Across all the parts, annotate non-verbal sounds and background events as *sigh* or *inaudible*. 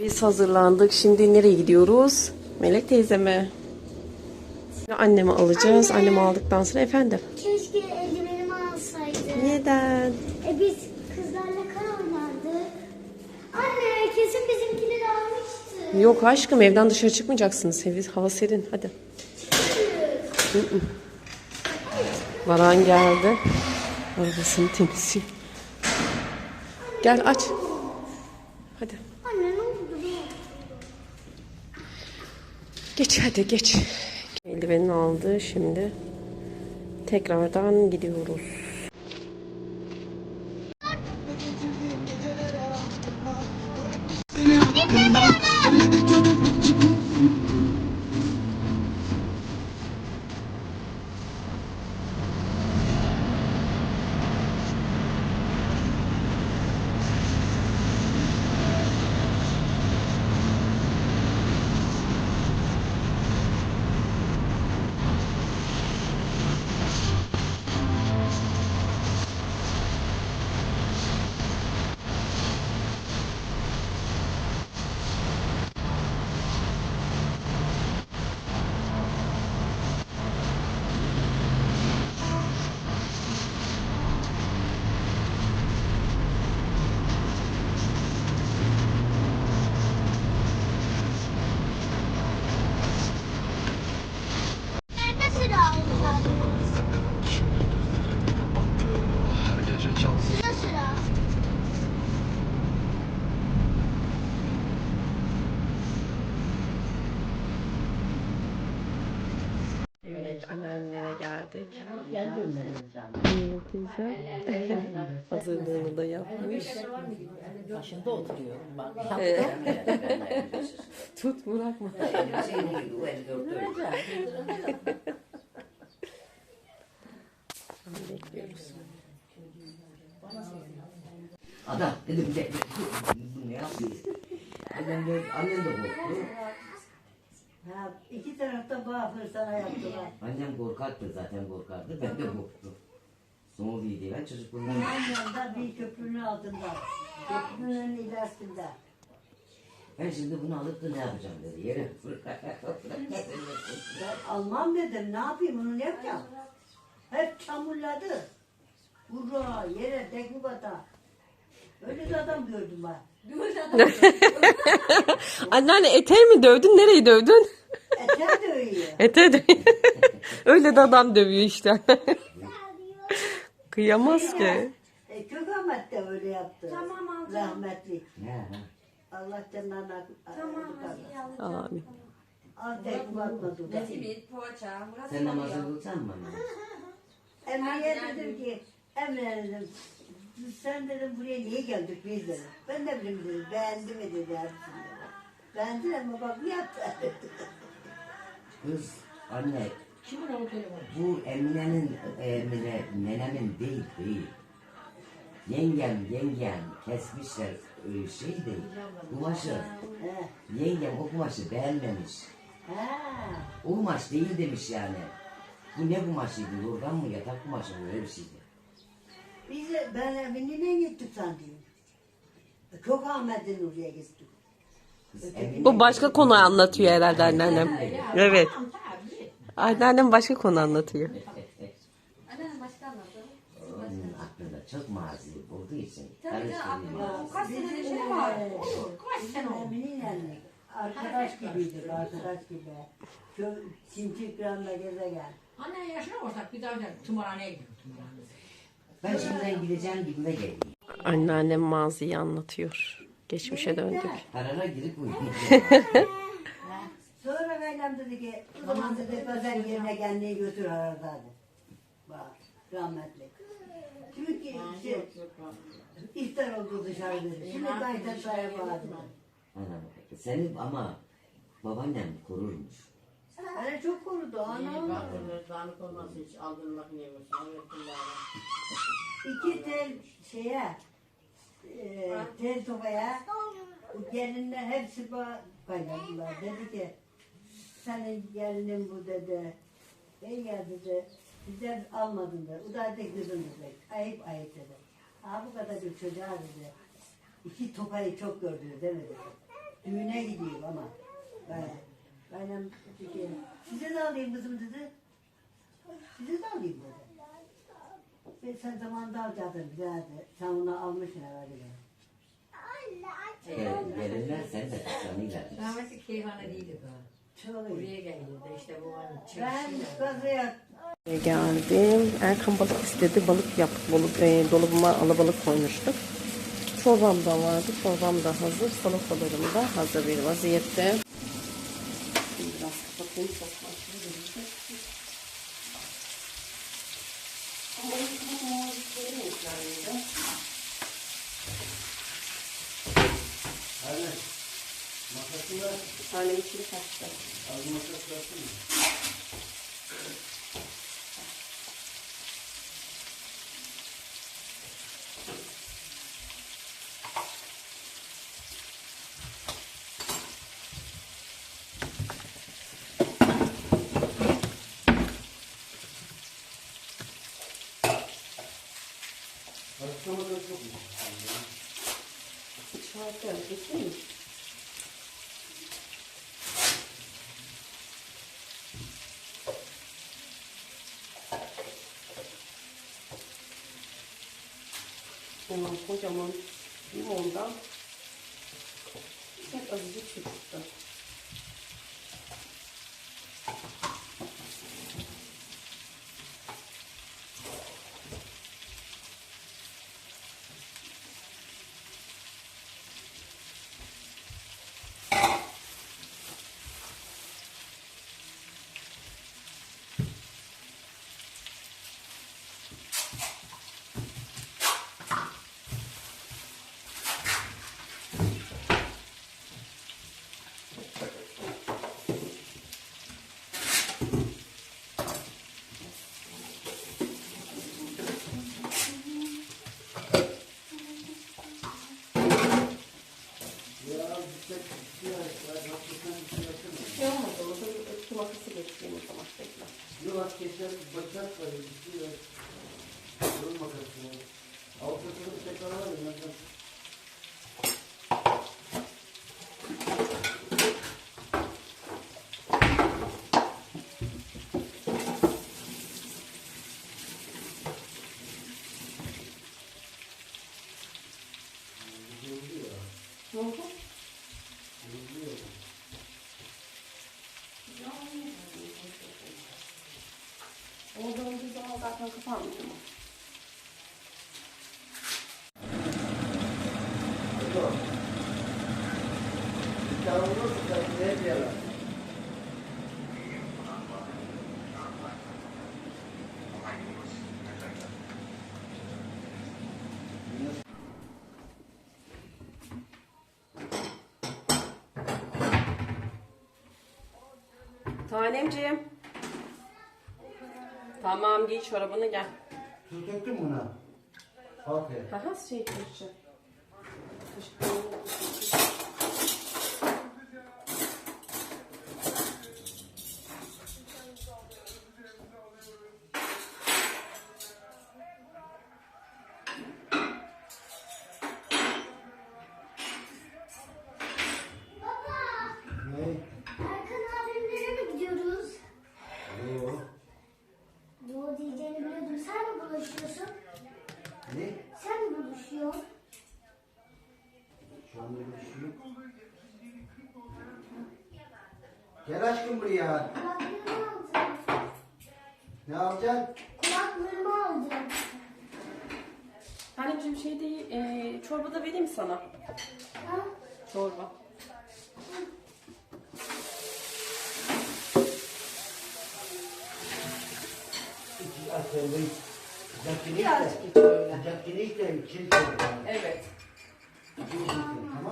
Biz hazırlandık. Şimdi nereye gidiyoruz? Melek teyzeme. Annemi alacağız. Annemi aldıktan sonra efendim. Keşke eldivenimi alsaydı. Neden? E biz kızlarla kar oynardık. Anne kesin bizimkileri almıştı. Yok aşkım evden dışarı çıkmayacaksınız. Hava serin. Hadi. Varan geldi. Arabasını temizliyor. Gel aç. Hadi. Anne ne oldu? Geç hadi geç. Eldivenini aldı şimdi. Tekrardan gidiyoruz. Geldik. Teyze hazırlığını da yapmış. Başında oturuyorum bak. Tut bırakma. Bekliyoruz. Adam dedim de bu ne yapıyor? Annem de, annem de korktu. Ha, iki tarafta bağır sana yaptılar. Annem korkardı zaten korkardı. Ben de korktum. Soğuk diye ben çocukluğumdan Annemden bir köprünün altında. Köprünün ilerisinde. ben şimdi bunu alıp da ne yapacağım dedi. Yere Ben almam dedim. Ne yapayım bunu ne yapacağım? Hep çamurladı. Vura yere tekme bata. Öyle bir adam gördüm ben. *laughs* Anneanne eteği mi dövdün? Nereyi dövdün? Eter dövüyor. Ete dö Öyle de adam dövüyor işte. Kıyamaz ki. E, Kök Ahmet de öyle yaptı. Tamam, alacağım. Rahmetli. Allah canlarına Tamam hadi al. Amin. Al tekme batmadı. da. Simit, poğaça, Murat Sen namazı kılsan mı? anne? Emre'ye dedim ki, Emre dedim, sen dedim buraya niye geldik biz dedim. Ben de bileyim dedim, beğendi mi dedi hepsini dedi. Beğendin ama bak bu yaptı. Kız, anne. Bu Emine'nin, Emine, nenemin değil, değil. Yengem, yengem kesmişler e, şey değil. Kumaşı. He. Yengem o kumaşı beğenmemiş. Ha. O kumaş değil demiş yani. Bu ne kumaşıydı? Yorgan mı yatak kumaşı mı öyle bir şeydi. Biz de, ben evine gittik sandım. Çok Ahmet'in oraya gittik. Emine- Bu başka konu anlatıyor herhalde anneannem. Evet. Anneannem başka konu anlatıyor. Anneannem başka anlattı. Onun aklında çok mazi olduğu için. Tabii canım, karıştırıyor. aklımda kaç senedir şey var. Kaç sene Emine'yle arkadaş gibiydik, arkadaş gibi. Şu Çimçikran'la gezegen. Anne yaşına olsak bir daha da tımarhaneye gidiyor tımarhaneye. Ben şimdiden gideceğim gibime geliyor. Anneannem maziyi anlatıyor. Geçmişe döndük. Karara girip uyuyor. *laughs* Sonra Meylem dedi ki, o zaman dedi pazar yerine kendini götür arada dedi. Bak, rahmetli. Çünkü işte, iftar oldu dışarı dedi. Şimdi kayıt sahip vardı. Anam, Seni ama babaannem korurmuş. Hani çok korudu, ana onu. Dağınık olması hiç aldırmak neymiş. İki tel şeye, e, tel sobaya, bu gelinler hepsi bana kaynadılar. Dedi ki, senin gelinin bu dedi. Ben ya dedi, bizden almadın da, o da kızım dedi. Ayıp ayıp dedi. Ha bu kadar bir çocuğa dedi. İki topayı çok gördü değil mi dedi. Düğüne gidiyor ama. Gayet. Kaynam dedi size de alayım kızım dedi. Size de alayım dedi. E, sen zamanında alacaktın güzeldi. Sen onu almışsın herhalde. Gel, gelirler sen de kıskanıyla. Rahmetli Keyhan'a değildi iyi. Buraya geldi işte bu an Ben Geldim. Erkan balık istedi. Balık yaptık. Balık, e, dolabıma alabalık koymuştuk. Çorbam da vardı. Çorbam da hazır. Salatalarım da hazır bir vaziyette. Kapatayım. Çok fazla gelecek. Ama bu muhabbetleri renklerinde. Aynen. Makası ver. Tane içini kaçtı. Az makas versene. Şarkı. Geçeyim mi? Ondan kocaman limondan çok azıcık su çıktı. Ya gitmek istiyor. Ya hakikaten bir şey yapsana. Şey olmadı, orada bir ötü makası getireyim o zaman bekle. Yok geçer bacak var. Gidiyor. Durun makası var. Avukatını tekrar alayım. Ben Ne oldu? O döndüğü zaman zaten kapanmıyor mu? Tanemciğim. Tamam giy çorabını gel. Tuz döktün mü buna? Aferin. Haha şey karışacak. Gel aşkım buraya. Kulaklığımı aldım. Ne alacaksın? Kulaklığımı aldım. Tanemciğim şey değil, e, çorba da vereyim sana. Ha? Çorba. İki asırlı. Sıcak Birazcık öyle. Sıcak de içeri koy. Evet. Tamam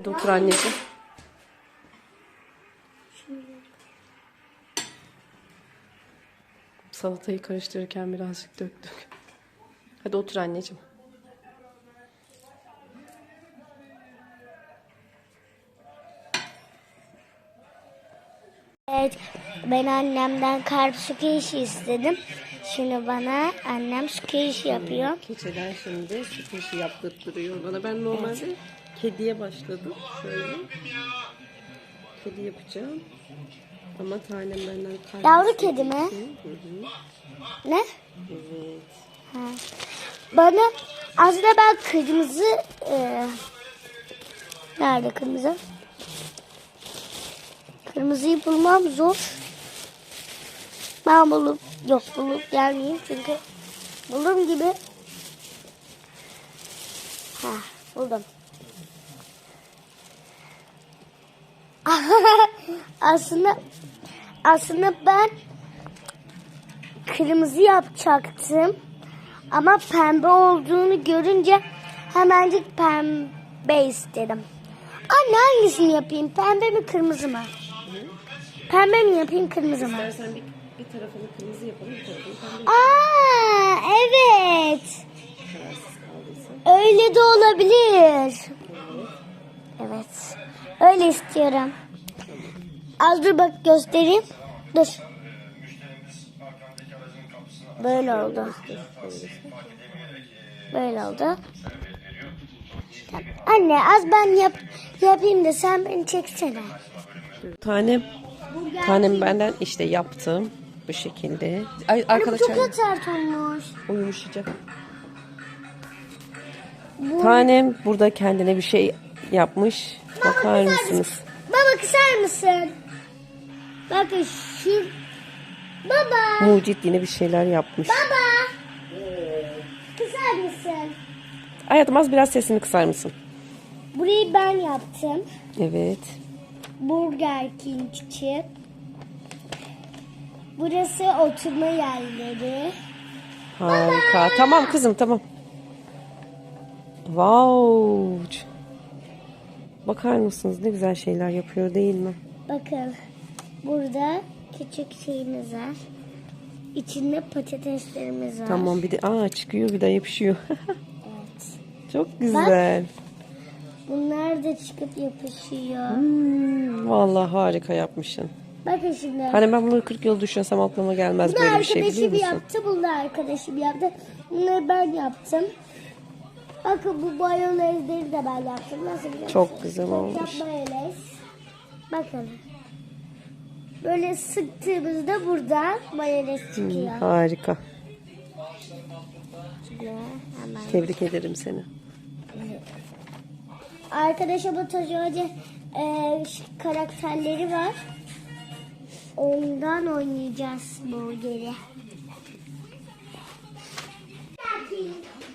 Hadi otur anneciğim. Salatayı karıştırırken birazcık döktük. Hadi otur anneciğim. Evet, ben annemden karp su istedim. Şimdi bana annem su yapıyor. Keçeden şimdi su işi yaptırtırıyor bana. Ben normalde kediye başladım. Şöyle. Kedi yapacağım. Ama tanem benden kalp Yavru kedi mi? Hı hı. Ne? Evet. Ha. Bana aslında ben kırmızı e, nerede kırmızı? Kırmızıyı bulmam zor. Ben bulup yok bulup gelmeyeyim çünkü bulduğum gibi ha buldum. *laughs* aslında aslında ben kırmızı yapacaktım. Ama pembe olduğunu görünce hemencik pembe istedim. Anne hangisini yapayım? Pembe mi kırmızı mı? Pembe mi yapayım kırmızı mı? İstersen bir, bir tarafını kırmızı yapalım, bir tarafını pembe Aa evet. Öyle de olabilir. Evet. İstiyorum. Az dur bak göstereyim. Dur. Böyle oldu. Böyle oldu. Anne az ben yap yapayım da sen beni çeksene. Tanem, tanem benden işte yaptım bu şekilde. Ay, bu arkadaşlar çok sert olmuş. o yumuşayacak. Tanem burada kendine bir şey yapmış. Bakar mısınız? Baba kısar mısın? Bakın şu. Baba. Mucit yine bir şeyler yapmış. Baba. Kısar mısın? Hayatım az biraz sesini kısar mısın? Burayı ben yaptım. Evet. Burger King için. Burası oturma yerleri. Harika. Tamam kızım tamam. Wow. Bakar mısınız ne güzel şeyler yapıyor değil mi? Bakın burada küçük şeyimiz var. İçinde patateslerimiz var. Tamam bir de aa çıkıyor bir de yapışıyor. *laughs* Evet. Çok güzel. Bunlar da çıkıp yapışıyor. Hmm, vallahi harika yapmışsın. Bakın şimdi. Hani ben bunları 40 yıl düşünsem aklıma gelmez Bunu böyle bir şey biliyor arkadaşım musun? yaptı, bunu da arkadaşım yaptı. Bunları ben yaptım. Bakın bu mayonezleri de ben yaptım. Nasıl? Çok güzel olmuş. Mayonez. Bakın. Böyle sıktığımızda buradan mayonez hmm, çıkıyor. Hı, harika. Tebrik ederim seni. Arkadaşımın Tocu Hoca e, karakterleri var. Ondan oynayacağız burgeri. Thank you.